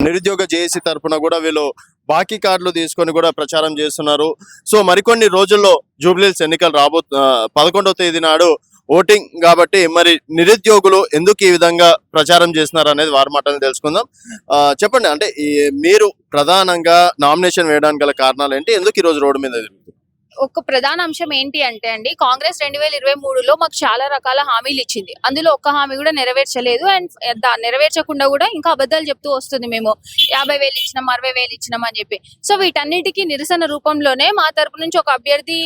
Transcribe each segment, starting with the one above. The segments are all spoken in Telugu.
నిరుద్యోగ జేఏసీ తరఫున కూడా వీళ్ళు బాకీ కార్డులు తీసుకొని కూడా ప్రచారం చేస్తున్నారు. సో మరికొన్ని రోజుల్లో జూబ్లీస్ ఎన్నికలు రాబో పదకొండవ తేదీ నాడు ఓటింగ్ కాబట్టి మరి నిరుద్యోగులు ఎందుకు ఈ విధంగా ప్రచారం చేస్తున్నారు అనేది వారి మాటలు తెలుసుకుందాం. ఆ, చెప్పండి అంటే మీరు ప్రధానంగా నామినేషన్ వేయడానికి గల కారణాలు ఏంటి? ఎందుకు ఈ రోజు రోడ్డు మీద ఒక ప్రధాన అంశం ఏంటి అంటే అండి కాంగ్రెస్ రెండు వేల ఇరవై మూడులో మాకు చాలా రకాల హామీలు ఇచ్చింది. అందులో ఒక్క హామీ కూడా నెరవేర్చలేదు అండ్ నెరవేర్చకుండా కూడా ఇంకా అబద్ధాలు చెప్తూ వస్తుంది మేము. యాభై వేలు ఇచ్చినాం అరవై వేలు ఇచ్చినాం అని చెప్పి. సో వీటన్నిటికీ నిరసన రూపంలోనే మా తరపు నుంచి ఒక అభ్యర్థి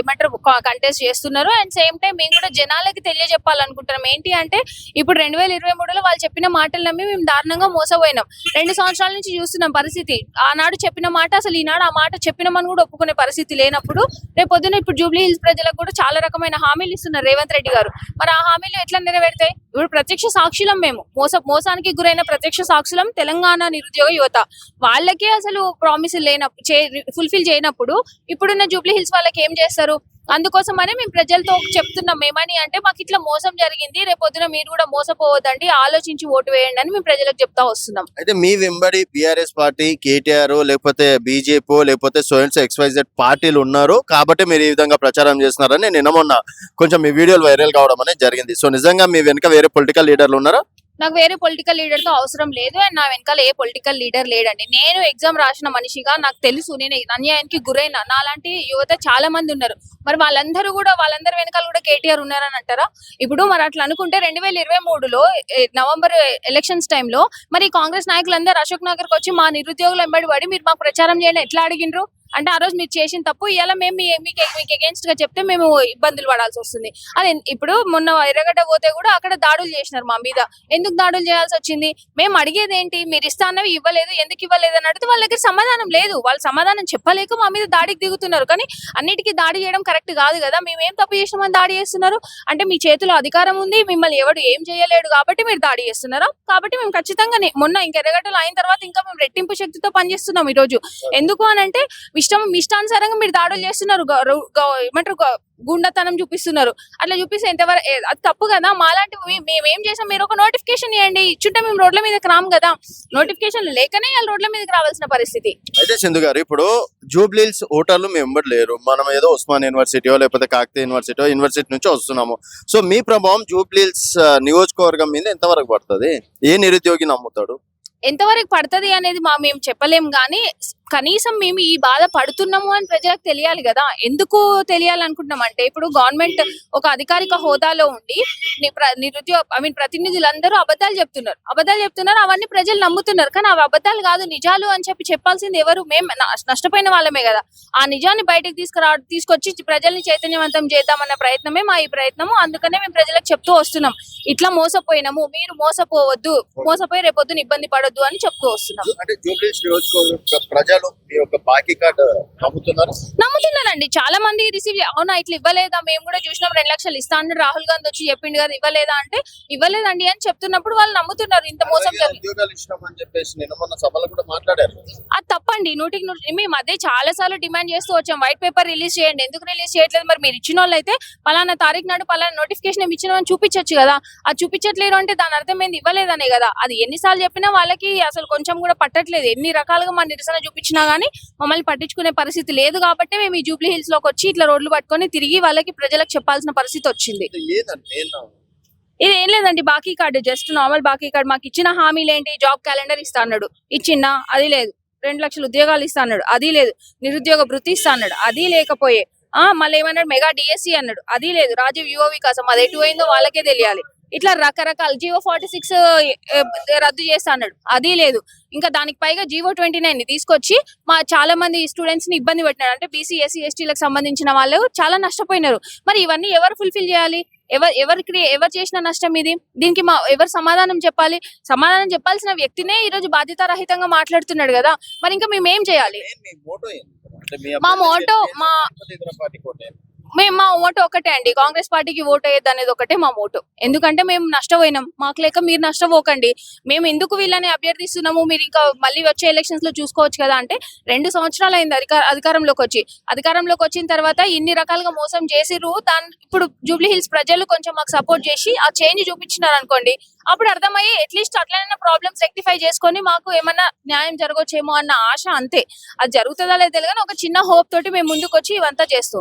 ఏమంటారు కంటెస్ట్ చేస్తున్నారు. అండ్ సేమ్ టైం మేము కూడా జనాలకి తెలియజెప్పాలనుకుంటున్నాం. ఏంటి అంటే ఇప్పుడు రెండు వేల ఇరవై మూడులో వాళ్ళు చెప్పిన మాటలు నమ్మి మేము దారుణంగా మోసపోయినాం. రెండు సంవత్సరాల నుంచి చూస్తున్నాం పరిస్థితి. ఆనాడు చెప్పిన మాట అసలు ఈనాడు ఆ మాట చెప్పినామని కూడా ఒప్పుకునే పరిస్థితి లేనప్పుడు రేపు రేపొద్దున ఇప్పుడు జూబ్లీ హిల్స్ ప్రజలకు కూడా చాలా రకమైన హామీలు ఇస్తున్నారు రేవంత్ రెడ్డి గారు. మరి ఆ హామీలు ఎట్లా నెరవేరుతాయి? ఇప్పుడు ప్రత్యక్ష సాక్షులం మేము. మోస మోసానికి గురైన ప్రత్యక్ష సాక్షులం తెలంగాణ నిరుద్యోగ యువత. వాళ్ళకే అసలు ప్రామిస్ లేనప్పుడు ఫుల్ఫిల్ చేయనప్పుడు ఇప్పుడున్న జూబ్లీ హిల్స్ వాళ్ళకి ఏం చేస్తారు? అందుకోసమనే మేము ప్రజలతో చెప్తున్నాం ఏమని అంటే మాకు ఇట్లా మోసం జరిగింది రేపొద్దున మీరు కూడా మోసపోవద్దండి ఆలోచించి ఓటు వేయండి అని మేము ప్రజలకు చెప్తా వస్తున్నాం. అయితే మీ వెంబడి బీఆర్ఎస్ పార్టీ కేటీఆర్ లేకపోతే బీజేపీ లేకపోతే సోయన్స్ ఎక్స్వైజెడ్ పార్టీలు ఉన్నారు కాబట్టి మీరు ఈ విధంగా ప్రచారం చేస్తున్నారని నిన్న మొన్న కొంచెం మీ వీడియోలు వైరల్ కావడం అనేది జరిగింది. సో నిజంగా మీ వెనుక వేరే పొలిటికల్ లీడర్లు ఉన్నారా? నాకు వేరే పొలిటికల్ లీడర్తో అవసరం లేదు అండ్ నా వెనకాల ఏ పొలిటికల్ లీడర్ లేడండి. నేను ఎగ్జామ్ రాసిన మనిషిగా నాకు తెలుసు. నేను అన్యాయానికి గురైన. నాలాంటి యువత చాలా మంది ఉన్నారు. మరి వాళ్ళందరూ కూడా వాళ్ళందరి వెనకాల కూడా కేటీఆర్ ఉన్నారని అంటారా? ఇప్పుడు మరి అట్లా అనుకుంటే రెండు వేల ఇరవై మూడులో నవంబర్ ఎలక్షన్స్ టైంలో మరి కాంగ్రెస్ నాయకులందరూ అశోక్ నగర్కి వచ్చి మా నిరుద్యోగులు వెంబడి పడి మీరు మాకు ప్రచారం చేయండి. ఎట్లా అడిగినరు అంటే ఆ రోజు మీరు చేసిన తప్పు ఇలా మేము మీ- మీకు మీకు అగేన్స్ట్గా చెప్తే మేము ఇబ్బందులు పడాల్సి వస్తుంది. అదే ఇప్పుడు మొన్న ఎర్రగడ్డ పోతే కూడా అక్కడ దాడులు చేసినారు మా మీద. ఎందుకు దాడులు చేయాల్సి వచ్చింది? మేము అడిగేది ఏంటి? మీరు ఇస్తా అన్నవి ఇవ్వలేదు ఎందుకు ఇవ్వలేదు అని అడిగితే వాళ్ళ దగ్గర సమాధానం లేదు. వాళ్ళు సమాధానం చెప్పలేక మా మీద దాడికి దిగుతున్నారు. కానీ అన్నిటికీ దాడి చేయడం కరెక్ట్ కాదు కదా. మేము ఏం తప్పు చేసినామని దాడి చేస్తున్నారు? అంటే మీ చేతిలో అధికారం ఉంది మిమ్మల్ని ఎవడు ఏం చేయలేడు కాబట్టి మీరు దాడి చేస్తున్నారా? కాబట్టి మేము ఖచ్చితంగా మొన్న ఇంక ఎర్రగడ్డలు అయిన తర్వాత ఇంకా మేము రెట్టింపు శక్తితో పనిచేస్తున్నాం ఈ రోజు ఎందుకు అని అంటే ఇష్టం ఇష్టానుసారంగా మీరు దాడులు చేస్తున్నారు. ఏమంటారు గుండతనం చూపిస్తున్నారు. అట్లా చూపిస్తే ఎంతవరకు అది తప్పు కదా. మాలాంటి మేము ఏం చేసాం మీరు ఒక నోటిఫికేషన్ ఇవ్వండి ఇచ్చుంటే మేము రోడ్ల మీదకి రాము కదా. నోటిఫికేషన్ లేకనే వాళ్ళు రోడ్ల మీదకి రావాల్సిన పరిస్థితి. అయితే చందు గారు ఇప్పుడు జూబ్లీల్స్ ఓటర్లు మేము లేరు. మనం ఏదో ఉస్మాన్ యూనివర్సిటీయో లేకపోతే కాకతీయ యూనివర్సిటీయో యూనివర్సిటీ నుంచి వస్తున్నాము. సో మీ ప్రభావం జూబ్లీల్స్ నియోజకవర్గం మీద ఎంతవరకు పడుతుంది? ఏ నిరుద్యోగి నమ్ముతాడు? ఎంతవరకు పడుతుంది అనేది మా మేము చెప్పలేం కానీ కనీసం మేము ఈ బాధ పడుతున్నాము అని ప్రజలకు తెలియాలి కదా. ఎందుకు తెలియాలనుకుంటున్నాం అంటే ఇప్పుడు గవర్నమెంట్ ఒక అధికారిక హోదాలో ఉండి ప్ర- నిరుద్యోగ ఐ మీన్ ప్రతినిధులందరూ అబద్ధాలు చెప్తున్నారు. అబద్ధాలు చెప్తున్నారు అవన్నీ ప్రజలు నమ్ముతున్నారు. కానీ అవి అబద్ధాలు కాదు నిజాలు అని చెప్పి చెప్పాల్సింది ఎవరు? మేము నష్టపోయిన వాళ్ళమే కదా. ఆ నిజాన్ని బయటకు తీసుకురా తీసుకొచ్చి ప్రజల్ని చైతన్యవంతం చేద్దామన్న ప్రయత్నమే మా ఈ ప్రయత్నము. అందుకనే మేము ప్రజలకు చెప్తూ వస్తున్నాం. ఇట్లా మోసపోయినాము మీరు మోసపోవద్దు మోసపోయి రేపొద్దున ఇబ్బంది పడొద్దు అని చెప్తూ వస్తున్నాం. ప్రజలు ప్రజలు మీ యొక్క బాకీ కార్డు నమ్ముతున్నారు? నమ్ముతున్నానండి. చాలా మంది రిసీవ్ అవునా ఇట్లా ఇవ్వలేదా? మేము కూడా చూసినాం రెండు లక్షలు ఇస్తా రాహుల్ గాంధీ వచ్చి చెప్పిండు కదా ఇవ్వలేదా అంటే ఇవ్వలేదండి అని చెప్తున్నప్పుడు వాళ్ళు నమ్ముతున్నారు. ఇంత మోసం ఉద్యోగాలు చెప్పేసి నిన్న మొన్న సభలో కూడా మాట్లాడారు. అది తప్పండి. నూటికి నూటి మేము అదే చాలా సార్లు డిమాండ్ చేస్తూ వచ్చాం. వైట్ పేపర్ రిలీజ్ చేయండి. ఎందుకు రిలీజ్ చేయట్లేదు? మరి మీరు ఇచ్చిన వాళ్ళు అయితే పలానా తారీఖు నాడు పలానా నోటిఫికేషన్ ఏమి ఇచ్చినామని చూపించొచ్చు కదా. అది చూపించట్లేదు అంటే దాని అర్థం ఏంది? ఇవ్వలేదనే కదా. అది ఎన్నిసార్లు చెప్పినా వాళ్ళకి అసలు కొంచెం కూడా పట్టట్లేదు. ఎన్ని రకాలుగా మన నిరసన చూపించినా గానీ మమ్మల్ని పట్టించుకునే పరిస్థితి లేదు కాబట్టి మేము ఈ జూబ్లీ హిల్స్లోకి వచ్చి ఇట్లా రోడ్లు పట్టుకొని తిరిగి వాళ్ళకి ప్రజలకు చెప్పాల్సిన పరిస్థితి వచ్చింది. ఇది ఏం లేదండి బాకీ కార్డు జస్ట్ నార్మల్ బాకీ కార్డు. మాకు ఇచ్చిన హామీలు ఏంటి? జాబ్ క్యాలెండర్ ఇస్తా అన్నాడు. ఇచ్చిందా? అది లేదు. రెండు లక్షల ఉద్యోగాలు ఇస్తా అన్నాడు. అది లేదు. నిరుద్యోగ భృతి ఇస్తా అన్నాడు. అది లేకపోయే. ఆ మళ్ళీ ఏమన్నాడు? మెగా డిఎస్సి అన్నాడు. అది లేదు. రాజీవ్ యువ వికాసం అది ఎటు పోయిందో వాళ్ళకే తెలియాలి. ఇట్లా రకరకాల జియో ఫార్టీ సిక్స్ రద్దు చేస్తా అన్నాడు. అది లేదు. ఇంకా దానికి పైగా జియో ట్వంటీ నైన్ని తీసుకొచ్చి మా చాలా మంది స్టూడెంట్స్ని ఇబ్బంది పెట్టినాడు అంటే బీసీ ఎస్సీ ఎస్టీలకు సంబంధించిన వాళ్ళు చాలా నష్టపోయినారు. మరి ఇవన్నీ ఎవరు ఫుల్ఫిల్ చేయాలి? ఎవరు ఎవరికి ఎవరు చేసిన నష్టం ఇది? దీనికి మా ఎవరు సమాధానం చెప్పాలి? సమాధానం చెప్పాల్సిన వ్యక్తినే ఈ రోజు బాధ్యతారహితంగా మాట్లాడుతున్నాడు కదా. మరి ఇంకా మేము ఏం చేయాలి మీ మోటో మీ మేము మా ఓటు ఒకటే అండి. కాంగ్రెస్ పార్టీకి ఓటు వేయద్దు అనేది ఒకటే మా ఓటు. ఎందుకంటే మేము నష్టపోయినాం. మాకు లేక మీరు నష్టపోకండి. మేము ఎందుకు వీళ్ళని అభ్యర్థిస్తున్నాము? మీరు ఇంకా మళ్ళీ వచ్చే ఎలక్షన్స్లో చూసుకోవచ్చు కదా అంటే రెండు సంవత్సరాలు అయింది అధికార అధికారంలోకి వచ్చి. అధికారంలోకి వచ్చిన తర్వాత ఇన్ని రకాలుగా మోసం చేసిర్రు. దాని ఇప్పుడు జూబ్లీ హిల్స్ ప్రజలు కొంచెం మాకు సపోర్ట్ చేసి ఆ చేంజ్ చూపించినారు అనుకోండి అప్పుడు అర్థమయ్యి అట్లీస్ట్ అట్లైనా ప్రాబ్లమ్స్ రెక్టిఫై చేసుకొని మాకు ఏమన్నా న్యాయం జరగవచ్చేమో అన్న ఆశ అంతే. అది జరుగుతుందా లేదా కానీ ఒక చిన్న హోప్ తోటి మేము ముందుకు వచ్చి ఇవంతా చేస్తూ